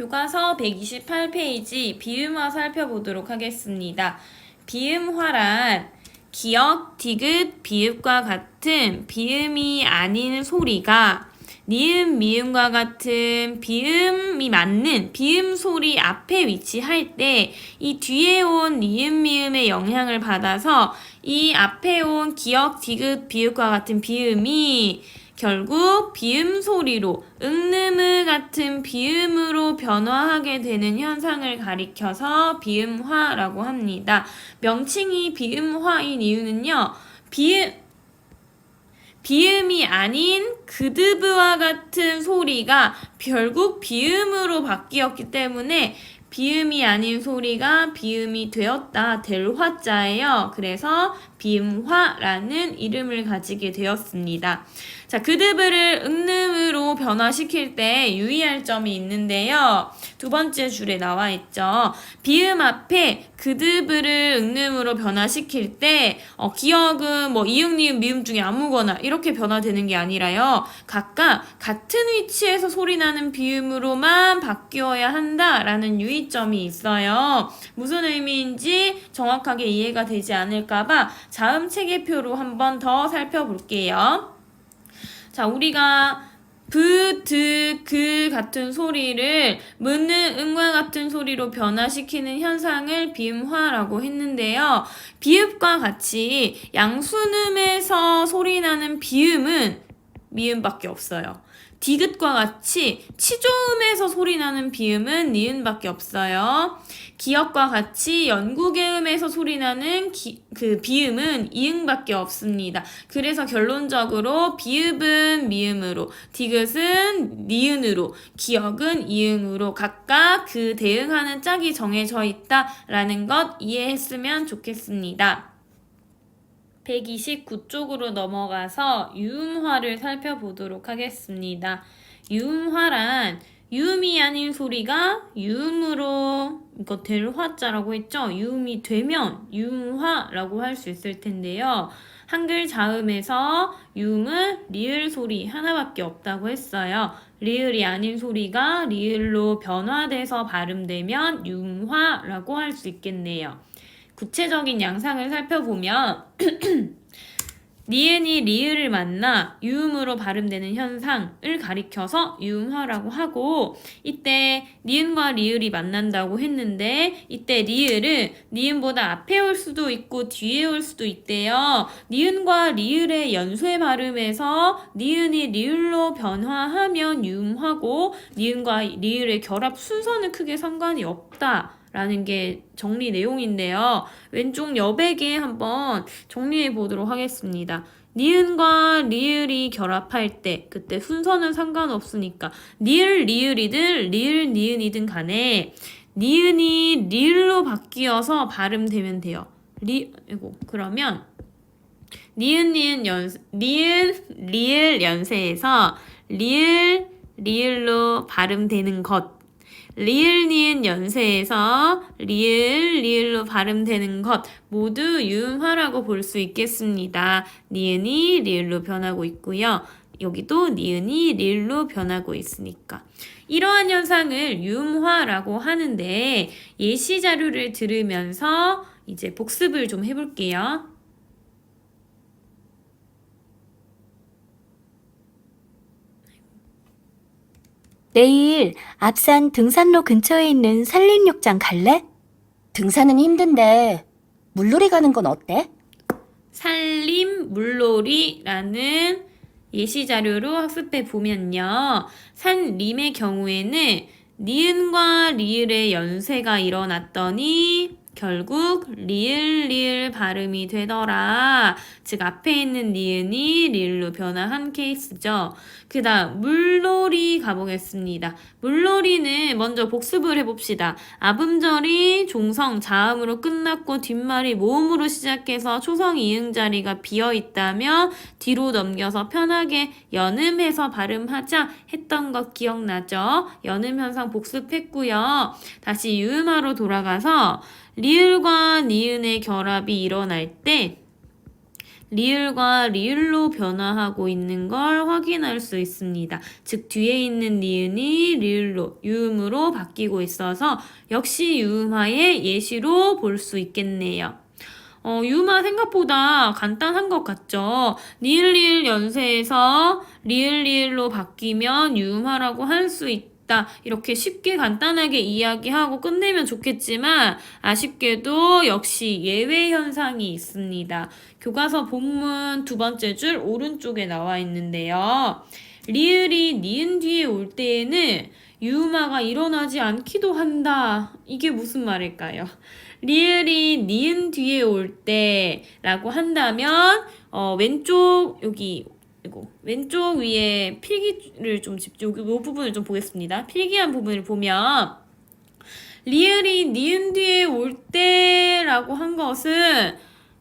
교과서 128페이지 비음화 살펴보도록 하겠습니다. 비음화란 기역, 디귿, 비읍과 같은 비음이 아닌 소리가 니은, 미음과 같은 비음이 맞는 비음 소리 앞에 위치할 때 이 뒤에 온 니은, 미음의 영향을 받아서 이 앞에 온 기역, 디귿, 비읍과 같은 비음이 결국 비음 소리로 응느무 같은 비음으로 변화하게 되는 현상을 가리켜서 비음화라고 합니다. 명칭이 비음화인 이유는요. 비음 비음이 아닌 그드브와 같은 소리가 결국 비음으로 바뀌었기 때문에 비음이 아닌 소리가 비음이 되었다 될 화자예요. 그래서 비음화라는 이름을 가지게 되었습니다. 자, 그드브를 응름으로 변화시킬 때 유의할 점이 있는데요. 두 번째 줄에 나와 있죠. 비음 앞에 그드브를 응름으로 변화시킬 때 어, 기억은 뭐 이응, 니은, 미음 중에 아무거나 이렇게 변화되는 게 아니라요. 각각 같은 위치에서 소리 나는 비음으로만 바뀌어야 한다라는 유의점이 있어요. 무슨 의미인지 정확하게 이해가 되지 않을까봐 자음 체계표로 한번 더 살펴볼게요. 자, 우리가 브, 드, 그 같은 소리를 무는 음과 같은 소리로 변화시키는 현상을 비음화라고 했는데요. 비읍과 같이 양순음에서 소리 나는 비음은 미음밖에 없어요. 디귿과 같이 치조음에서 소리 나는 비음은 니은밖에 없어요. 기역과 같이 연구개음에서 소리 나는 기, 그 비음은 이응밖에 없습니다. 그래서 결론적으로 비읍은 미음으로, 디귿은 니은으로, 기역은 이응으로 각각 그 대응하는 짝이 정해져 있다라는 것 이해했으면 좋겠습니다. 129쪽으로 넘어가서 유음화를 살펴보도록 하겠습니다. 유음화란 유음이 아닌 소리가 유음으로 이거 될 화자라고 했죠? 유음이 되면 유음화라고 할 수 있을 텐데요. 한글 자음에서 유음은 리을 소리 하나밖에 없다고 했어요. 리을이 아닌 소리가 리을로 변화돼서 발음되면 유음화라고 할 수 있겠네요. 구체적인 양상을 살펴보면 니은이 리을을 만나 유음으로 발음되는 현상을 가리켜서 유음화라고 하고 이때 니은과 리을이 만난다고 했는데 이때 리을은 니은보다 앞에 올 수도 있고 뒤에 올 수도 있대요. 니은과 리을의 연쇄 발음에서 니은이 리을로 변화하면 유음화고 니은과 리을의 결합 순서는 크게 상관이 없다. 라는 게 정리 내용인데요. 왼쪽 여백에 한번 정리해 보도록 하겠습니다. 니은과 리을이 결합할 때 그때 순서는 상관없으니까 니을 리을이든 리을 니은이든 간에 니은이 리을로 바뀌어서 발음되면 돼요. 리 이고 그러면 니은 니은 연 니은 리을 연세에서 리을 리을로 발음되는 것 리을 니은 연세에서 리을 리을로 발음되는 것 모두 유음화라고 볼 수 있겠습니다. 니은이 리을로 변하고 있고요. 여기도 니은이 리을로 변하고 있으니까. 이러한 현상을 유음화라고 하는데 예시 자료를 들으면서 이제 복습을 좀 해볼게요. 내일 앞산 등산로 근처에 있는 산림욕장 갈래? 등산은 힘든데 물놀이 가는 건 어때? 산림 물놀이라는 예시 자료로 학습해 보면요. 산림의 경우에는 니은과 리을의 연쇄가 일어났더니 결국 리을 리을 발음이 되더라. 즉 앞에 있는 니은이 리을로 변화한 케이스죠. 그 다음 물놀이 가보겠습니다. 물놀이는 먼저 복습을 해봅시다. 앞음절이 종성 자음으로 끝났고 뒷말이 모음으로 시작해서 초성 이응 자리가 비어 있다면 뒤로 넘겨서 편하게 연음해서 발음하자 했던 것 기억나죠? 연음 현상 복습했고요. 다시 유음화로 돌아가서 리을과 니은의 결합이 일어날 때 리을과 리을로 변화하고 있는 걸 확인할 수 있습니다. 즉 뒤에 있는 니은이 리을로 유음으로 바뀌고 있어서 역시 유음화의 예시로 볼 수 있겠네요. 어, 유음화 생각보다 간단한 것 같죠? 니을 리을 연세에서 리을 리을로 바뀌면 유음화라고 할 수 있 다. 이렇게 쉽게 간단하게 이야기하고 끝내면 좋겠지만 아쉽게도 역시 예외 현상이 있습니다. 교과서 본문 두 번째 줄 오른쪽에 나와 있는데요. 리을이 니은 뒤에 올 때에는 유음화가 일어나지 않기도 한다. 이게 무슨 말일까요? 리을이 니은 뒤에 올 때라고 한다면 어, 왼쪽 여기 이거 왼쪽 위에 필기를 좀 집중 요 부분을 좀 보겠습니다. 필기한 부분을 보면 리을이 니은 뒤에 올 때라고 한 것은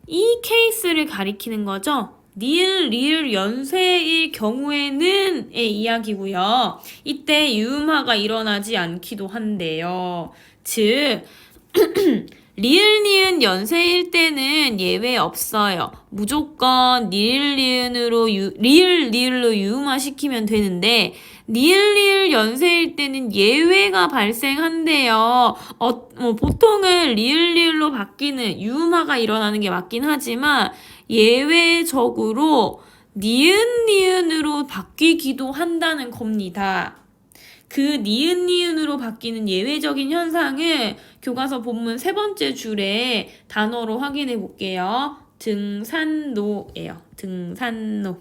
이 케이스를 가리키는 거죠. 니을, 리을 연쇄일 경우에는 의 이야기고요. 이때 유음화가 일어나지 않기도 한데요. 즉 리을 니은 연세일 때는 예외 없어요. 무조건 리을 니은으로 유, 리을 리을로 유음화 시키면 되는데 니을 리을 연세일 때는 예외가 발생한대요. 어, 뭐 보통은 리을 리을로 바뀌는 유음화가 일어나는 게 맞긴 하지만 예외적으로 니은 니은으로 바뀌기도 한다는 겁니다. 그 니은 니은으로 바뀌는 예외적인 현상을 교과서 본문 세 번째 줄에 단어로 확인해 볼게요. 등산로예요. 등산로.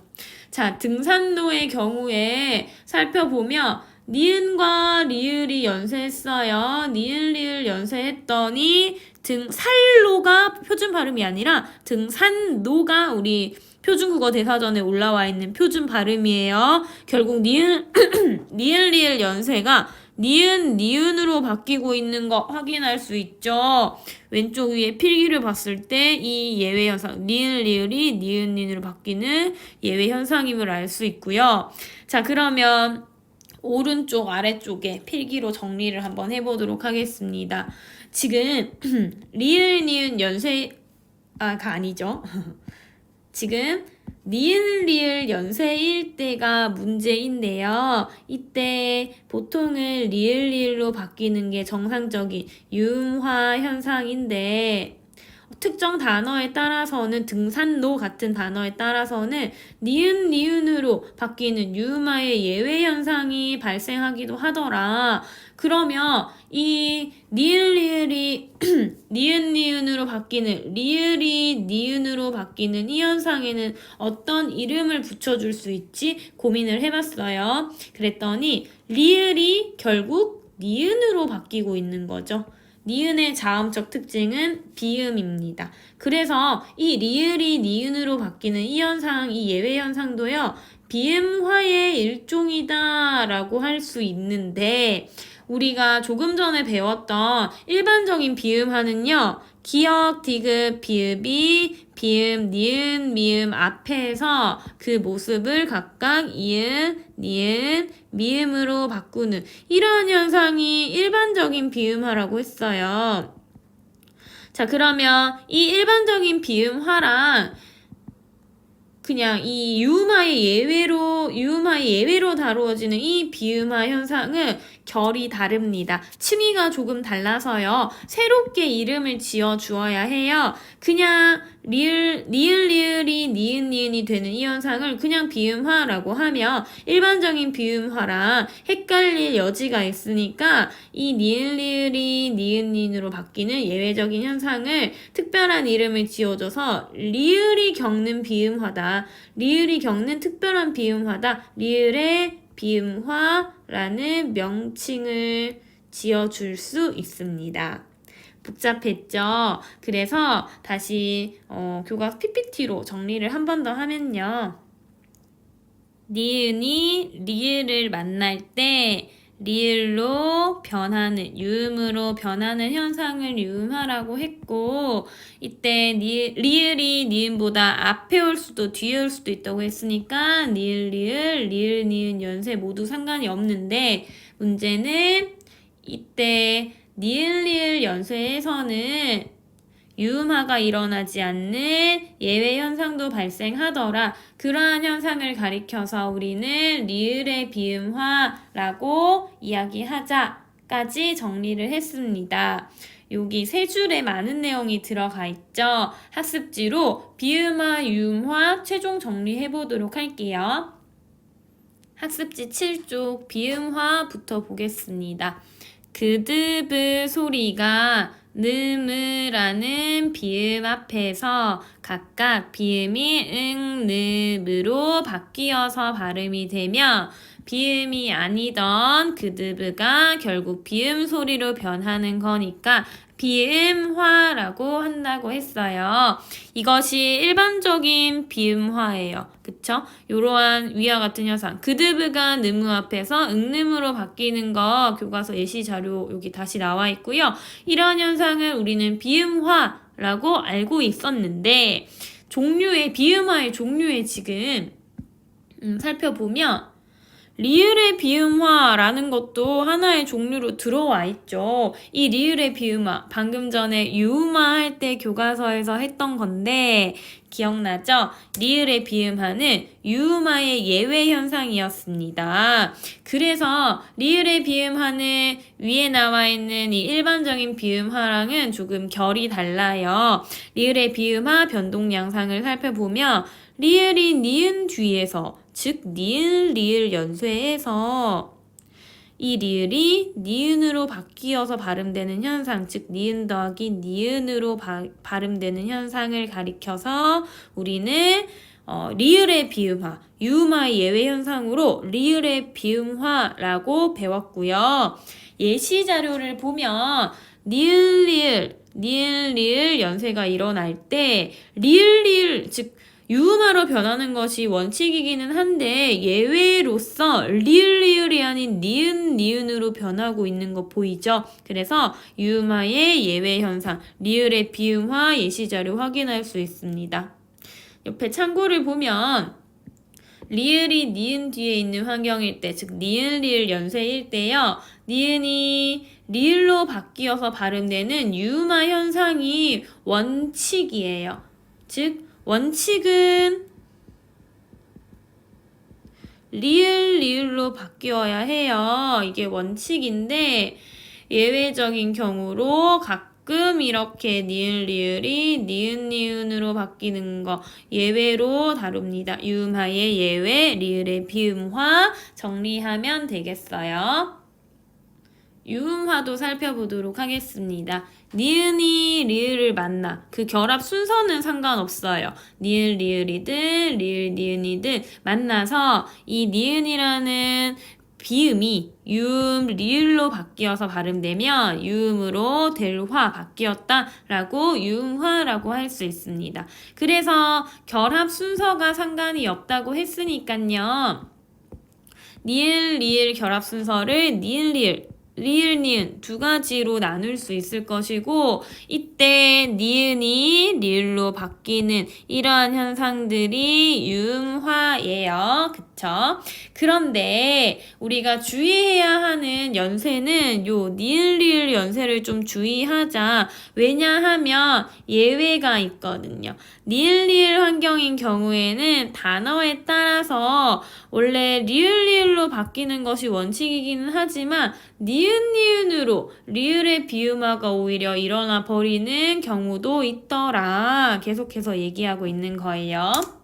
자, 등산로의 경우에 살펴보면 니은과 리을이 연세했어요. 니은 리을 연세했더니 등살로가 표준 발음이 아니라 등산로가 우리 표준국어 대사전에 올라와 있는 표준 발음이에요. 결국 니은 니은 리을 연세가 니은 니은으로 바뀌고 있는 거 확인할 수 있죠. 왼쪽 위에 필기를 봤을 때 이 예외 현상 니은 리을이 니은 니은으로 바뀌는 예외 현상임을 알 수 있고요. 자 그러면 오른쪽 아래쪽에 필기로 정리를 한번 해보도록 하겠습니다. 지금 리을 니은 연세 아가 아니죠. 지금 니은 리을 연세일 때가 문제인데요. 이때 보통은 리을 리을로 바뀌는 게 정상적인 유음화 현상인데 특정 단어에 따라서는 등산로 같은 단어에 따라서는 니은 니은으로 바뀌는 유음화의 예외 현상이 발생하기도 하더라. 그러면 이 니은 리을이 니은 니은으로 바뀌는 리을이 니은으로 바뀌는 이 현상에는 어떤 이름을 붙여줄 수 있지 고민을 해봤어요. 그랬더니 리을이 결국 니은으로 바뀌고 있는 거죠. 니은의 자음적 특징은 비음입니다. 그래서 이 리을이 니은으로 바뀌는 이 현상, 이 예외 현상도요, 비음화의 일종이다라고 할 수 있는데, 우리가 조금 전에 배웠던 일반적인 비음화는요, 기역, 디귿, 비읍이 비음, 니은, 미음 앞에서 그 모습을 각각 이은, 니은, 미음으로 바꾸는 이러한 현상이 일반적인 비음화라고 했어요. 자, 그러면 이 일반적인 비음화랑 그냥 이 유음화의 예외로 유음화의 예외로 다루어지는 이 비음화 현상은 결이 다릅니다. 층위가 조금 달라서요. 새롭게 이름을 지어 주어야 해요. 그냥 리을 리을 리을이 니은 니은이 되는 이 현상을 그냥 비음화라고 하면 일반적인 비음화랑 헷갈릴 여지가 있으니까 이 니은 리을이 니은 니은으로 바뀌는 예외적인 현상을 특별한 이름을 지어줘서 리을이 겪는 비음화다. 리을이 겪는 특별한 비음화다. 리을의 비음화 라는 명칭을 지어줄 수 있습니다. 복잡했죠? 그래서 다시 어, 교과 PPT로 정리를 한 번 더 하면요. 니은이 리을을 만날 때 리을로 변하는 유음으로 변하는 현상을 유음화라고 했고 이때 니, 리을이 니은보다 앞에 올 수도 뒤에 올 수도 있다고 했으니까 니을 리을 리을 니은 연세 모두 상관이 없는데 문제는 이때 니을 리을 연세에서는 유음화가 일어나지 않는 예외 현상도 발생하더라. 그러한 현상을 가리켜서 우리는 리을의 비음화라고 이야기하자까지 정리를 했습니다. 여기 세 줄에 많은 내용이 들어가 있죠. 학습지로 비음화, 유음화 최종 정리해 보도록 할게요. 학습지 7쪽 비음화부터 보겠습니다. 그드브 소리가 느무라는 비음 앞에서 각각 비음이 응, 느무로 바뀌어서 발음이 되며 비음이 아니던 그드브가 결국 비음 소리로 변하는 거니까 비음화라고 한다고 했어요. 이것이 일반적인 비음화예요. 그쵸? 이러한 위와 같은 현상. 그드브가 느무 앞에서 응느무로 바뀌는 거 교과서 예시 자료 여기 다시 나와 있고요. 이러한 현상을 우리는 비음화라고 알고 있었는데 종류의 비음화의 종류에 지금 음, 살펴보면 리을의 비음화라는 것도 하나의 종류로 들어와 있죠. 이 리을의 비음화, 방금 전에 유음화 할 때 교과서에서 했던 건데, 기억나죠? 리을의 비음화는 유음화의 예외 현상이었습니다. 그래서 리을의 비음화는 위에 나와 있는 이 일반적인 비음화랑은 조금 결이 달라요. 리을의 비음화 변동 양상을 살펴보면 리을이 니은 뒤에서 즉 니은 리을 연쇄에서 이 리을이 니은으로 바뀌어서 발음되는 현상, 즉 니은 더하기 니은으로 바, 발음되는 현상을 가리켜서 우리는 어, 리을의 비음화, 유음화의 예외 현상으로 리을의 비음화라고 배웠고요. 예시 자료를 보면 니은 리을, 니은 리을 연쇄가 일어날 때 리을 리을 즉 유음화로 변하는 것이 원칙이기는 한데 예외로서 리을 리을이 아닌 니은 니은으로 변하고 있는 거 보이죠? 그래서 유음화의 예외 현상, 리을의 비음화 예시 자료 확인할 수 있습니다. 옆에 참고를 보면 리을이 니은 뒤에 있는 환경일 때, 즉 니은 리을 연쇄일 때요. 니은이 리을로 바뀌어서 발음되는 유음화 현상이 원칙이에요. 즉 원칙은 리을 리을로 바뀌어야 해요. 이게 원칙인데 예외적인 경우로 가끔 이렇게 니을 리을이 니은 니은으로 바뀌는 거 예외로 다룹니다. 유음화의 예외, 리을의 비음화 정리하면 되겠어요. 유음화도 살펴보도록 하겠습니다. 니은이 리을을 만나. 그 결합 순서는 상관없어요. 니을 리을이든 리을 니은이든 만나서 이 니은이라는 비음이 유음 리을로 바뀌어서 발음되면 유음으로 될화 바뀌었다라고 유음화라고 할 수 있습니다. 그래서 결합 순서가 상관이 없다고 했으니까요. 니을 리을 결합 순서를 니을 리을 리을 니은 두 가지로 나눌 수 있을 것이고 이때 니은이 리을로 바뀌는 이러한 현상들이 유음화예요. 그쵸? 그런데 우리가 주의해야 하는 연세는 요 니을 리을 연세를 좀 주의하자. 왜냐하면 예외가 있거든요. 니을 리을 환경인 경우에는 단어에 따라서 원래 리을 리을로 바뀌는 것이 원칙이기는 하지만 니은 니은으로 리을의 비음화가 오히려 일어나 버리는 경우도 있더라. 계속해서 얘기하고 있는 거예요.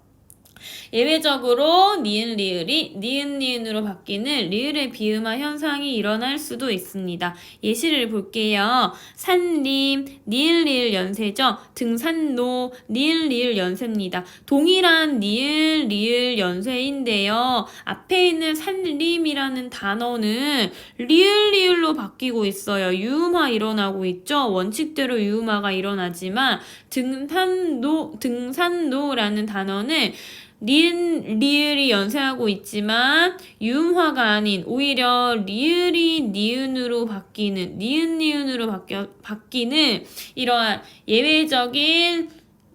예외적으로 니은 리을이 니은 니은으로 바뀌는 리을의 비음화 현상이 일어날 수도 있습니다. 예시를 볼게요. 산림, 니은 리을 연세죠. 등산로, 니은 리을 연세입니다. 동일한 니은 리을 연세인데요. 앞에 있는 산림이라는 단어는 리을 리을로 바뀌고 있어요. 유음화 일어나고 있죠. 원칙대로 유음화가 일어나지만 등산로 등산로라는 단어는 니은 리을이 연쇄하고 있지만 유음화가 아닌 오히려 리을이 니은으로 바뀌는 니은 니은으로 바뀌어, 바뀌는 이러한 예외적인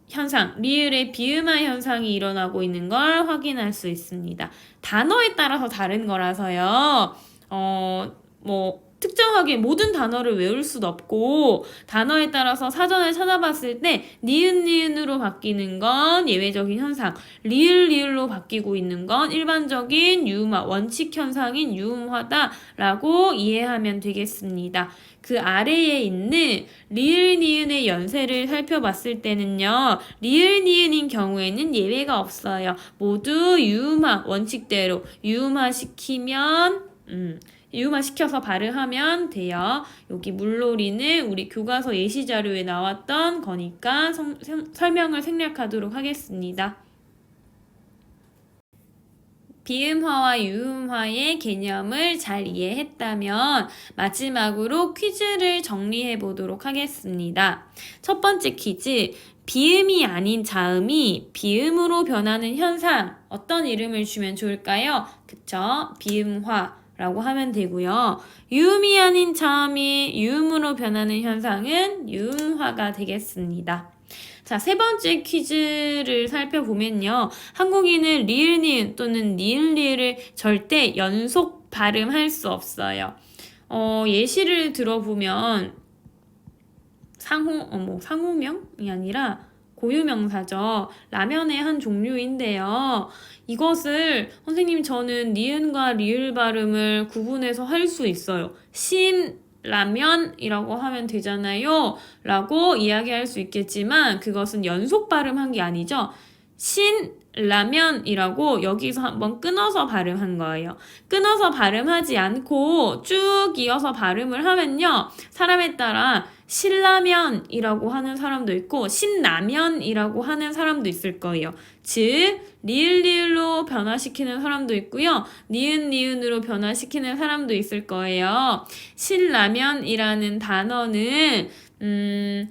현상, 리을의 비음화 현상이 일어나고 있는 걸 확인할 수 있습니다. 단어에 따라서 다른 거라서요. 어, 뭐 특정하게 모든 단어를 외울 수도 없고 단어에 따라서 사전을 찾아봤을 때 니은 니은으로 바뀌는 건 예외적인 현상, 리을 리을로 바뀌고 있는 건 일반적인 유음화 원칙 현상인 유음화다라고 이해하면 되겠습니다. 그 아래에 있는 리을 니은의 연세를 살펴봤을 때는요. 리을 니은인 경우에는 예외가 없어요. 모두 유음화 원칙대로 유음화 시키면 음 유음화 시켜서 발음하면 돼요. 여기 물놀이는 우리 교과서 예시 자료에 나왔던 거니까 성- 성- 설명을 생략하도록 하겠습니다. 비음화와 유음화의 개념을 잘 이해했다면 마지막으로 퀴즈를 정리해 보도록 하겠습니다. 첫 번째 퀴즈. 비음이 아닌 자음이 비음으로 변하는 현상. 어떤 이름을 주면 좋을까요? 그쵸? 비음화 라고 하면 되고요. 유음이 아닌 자음이 유음으로 변하는 현상은 유음화가 되겠습니다. 자, 세 번째 퀴즈를 살펴보면요. 한국인은 리을 니은 또는 니을 리을을 절대 연속 발음할 수 없어요. 어, 예시를 들어보면 상호 어, 뭐 상호명이 아니라 고유명사죠. 라면의 한 종류인데요. 이것을 선생님 저는 니은과 리을 발음을 구분해서 할 수 있어요. 신 라면이라고 하면 되잖아요. 라고 이야기할 수 있겠지만 그것은 연속 발음한 게 아니죠. 신 라면이라고 여기서 한번 끊어서 발음한 거예요. 끊어서 발음하지 않고 쭉 이어서 발음을 하면요. 사람에 따라 신라면이라고 하는 사람도 있고 신라면이라고 하는 사람도 있을 거예요. 즉 리을 리을로 변화시키는 사람도 있고요. 니은 니은으로 변화시키는 사람도 있을 거예요. 신라면이라는 단어는 음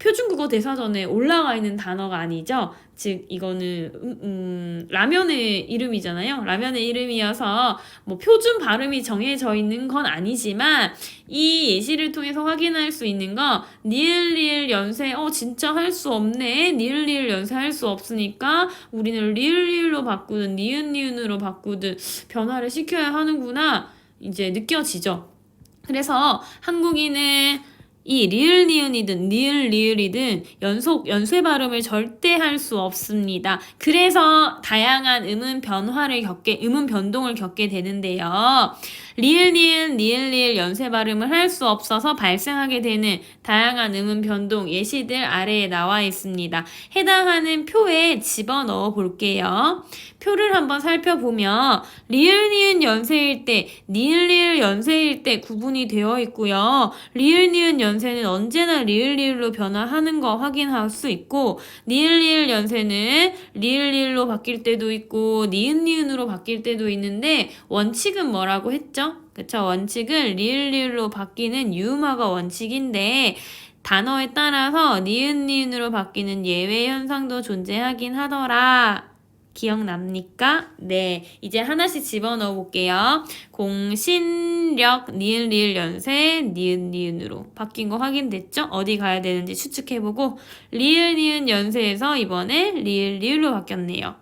표준국어 대사전에 올라가 있는 단어가 아니죠. 즉 이거는 음, 음, 라면의 이름이잖아요. 라면의 이름이어서 뭐 표준 발음이 정해져 있는 건 아니지만 이 예시를 통해서 확인할 수 있는 거 니을 리을 연세 어 진짜 할 수 없네. 니을 리을 연세 할 수 없으니까 우리는 리을 리을로 바꾸든 니은 니은으로 바꾸든 변화를 시켜야 하는구나. 이제 느껴지죠. 그래서 한국인은 이 리을 니은이든 니을 리을이든 연속 연쇄 발음을 절대 할 수 없습니다. 그래서 다양한 음은 변화를 겪게 음은 변동을 겪게 되는데요. 리을 니은 니을 리을 연쇄 발음을 할 수 없어서 발생하게 되는 다양한 음은 변동 예시들 아래에 나와 있습니다. 해당하는 표에 집어넣어 볼게요. 표를 한번 살펴보면 리을 니은 연세일 때 니을 리을 연세일 때 구분이 되어 있고요. 리을 니은 연세는 언제나 리을 리을로 변화하는 거 확인할 수 있고 니을 리을 연세는 리을 리을로 바뀔 때도 있고 니은 니은으로 바뀔 때도 있는데 원칙은 뭐라고 했죠? 그쵸 원칙은 리을 리을로 바뀌는 유음화가 원칙인데 단어에 따라서 니은 니은으로 바뀌는 예외 현상도 존재하긴 하더라. 기억납니까? 네. 이제 하나씩 집어넣어 볼게요. 공신력, 니은, 리을, 연세, 니은, 니은으로 바뀐 거 확인됐죠? 어디 가야 되는지 추측해보고, 리을, 니은, 연세에서 이번에 리을, 리을로 바뀌었네요.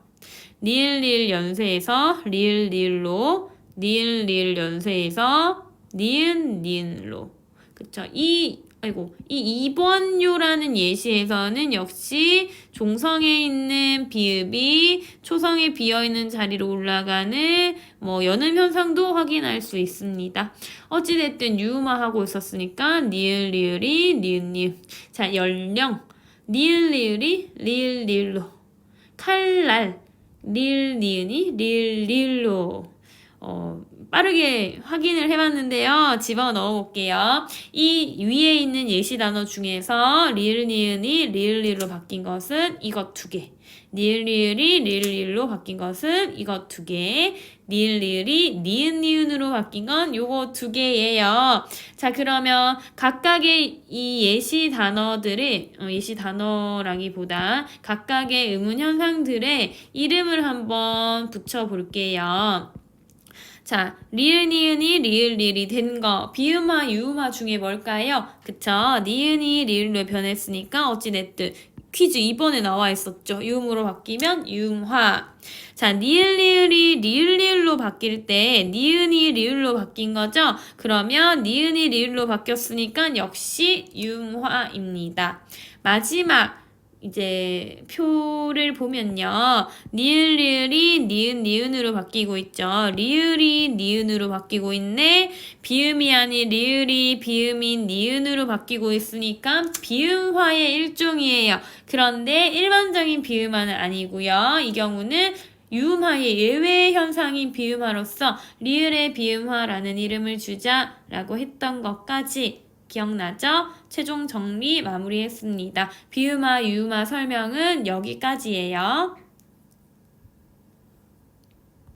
니을, 리을, 연세에서 리을, 리을로, 니을, 리을, 연세에서 니은, 니은로. 그쵸? 이 아이고, 이 2번 요라는 예시에서는 역시 종성에 있는 비읍이 초성에 비어 있는 자리로 올라가는 뭐 연음 현상도 확인할 수 있습니다. 어찌 됐든 유음화 하고 있었으니까 니을 리을이 니은 니은 자 연령 니을 리을이 리을 리을로 칼날 리을 니은이 리을 리을로 어, 빠르게 확인을 해봤는데요. 집어 넣어 볼게요. 이 위에 있는 예시 단어 중에서 리을 니은이 리을 리을로 바뀐 것은 이것 두 개. 니을 리을이 리을 리을로 바뀐 것은 이것 두 개. 니을 리을이 니은 니은으로 바뀐 건 요거 두 개예요. 자, 그러면 각각의 이 예시 단어들의 어, 예시 단어라기보다 각각의 의문 현상들의 이름을 한번 붙여 볼게요. 자, 리을 니은이 리을 리을이 된 거, 비음화 유음화 중에 뭘까요? 그쵸? 니은이 리을로 변했으니까 어찌됐든 퀴즈 2번에 나와 있었죠. 유음으로 바뀌면 유음화. 자, 니을, 리을이 리을, 리을로 바뀔 때 니은이 리을로 바뀐 거죠. 그러면 니은이 리을로 바뀌었으니까 역시 유음화입니다. 마지막 이제 표를 보면요. 니을 리을이 니은 니은으로 바뀌고 있죠. 리을이 니은으로 바뀌고 있네. 비음이 아닌 리을이 비음인 니은으로 바뀌고 있으니까 비음화의 일종이에요. 그런데 일반적인 비음화는 아니고요. 이 경우는 유음화의 예외 현상인 비음화로서 리을의 비음화라는 이름을 주자라고 했던 것까지 기억나죠? 최종 정리 마무리했습니다. 비음화, 유음화 설명은 여기까지예요.